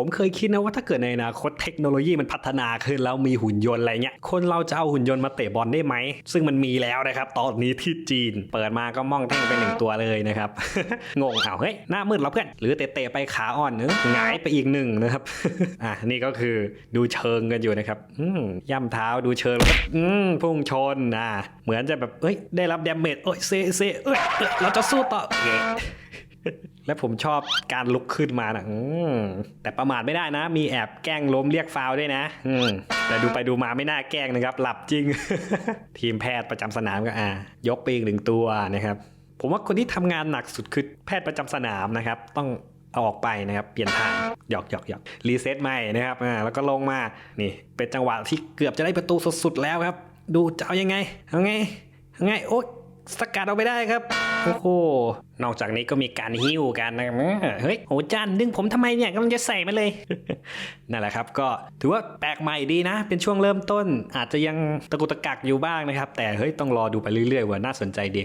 ผมเคยคิดนะว่าถ้าเกิดในอนาคตเทคโนโลยีมันพัฒนาขึ้นแล้วมีหุ่นยนต์อะไรเงี้ยคนเราจะเอาหุ่นยนต์มาเตะบอลได้ไหม ซึ่งมันมีแล้วนะครับตอนนี้ที่จีน เปิดมาก็ม่องแท่งไปหนึ่งตัวเลยนะครับงงเอาเฮ้ยหน้ามืดแล้วเพื่อนหรือเตะๆไปขาอ่อนเนื้อหงายไปอีกหนึ่งนะครับอะนี่ก็คือดูเชิงกันอยู่นะครับอืมย่ำเท้าดูเชิงอืมพุ่งชนอะเหมือนจะแบบเอ้ยได้รับดาเมจเอ้ยเซเซเอ้ยเราจะสู้ต่อ และผมชอบการลุกขึ้นมานะมแต่ประมาทไม่ได้นะ มีแอบแกล้งล้มเรียกฟาวล์ด้วยนะแต่ดูไปดูมาไม่น่าแกล้งนะครับ หลับจริง ทีมแพทย์ประจำสนามก็อ่ายกไปอีกหนึ่งตัวนะครับ ผมว่าคนที่ทำงานหนักสุดคือแพทย์ประจำสนามนะครับ ต้องเอาออกไปนะครับ เปลี่ยนทางหยอกหยอกหยอกรีเซ็ตใหม่นะครับอ่าแล้วก็ลงมานี่ เป็นจังหวะที่เกือบจะได้ประตูสุดๆแล้วครับ ดูจะเอายังไงเอาไงเอาไงโอ๊ย สกัดเอาไปได้ครับ โอ้โห นอกจากนี้ก็มีการหิ้วกันนะเฮ้ยโหจันดึงผมทำไมเนี่ยกำลังจะใส่มาเลย นั่นแหละครับ ก็ถือว่าแปลกใหม่ดีนะ เป็นช่วงเริ่มต้น อาจจะยังตะกุตะกักอยู่บ้างนะครับ แต่เฮ้ยต้องรอดูไปเรื่อยๆว่าน่าสนใจดี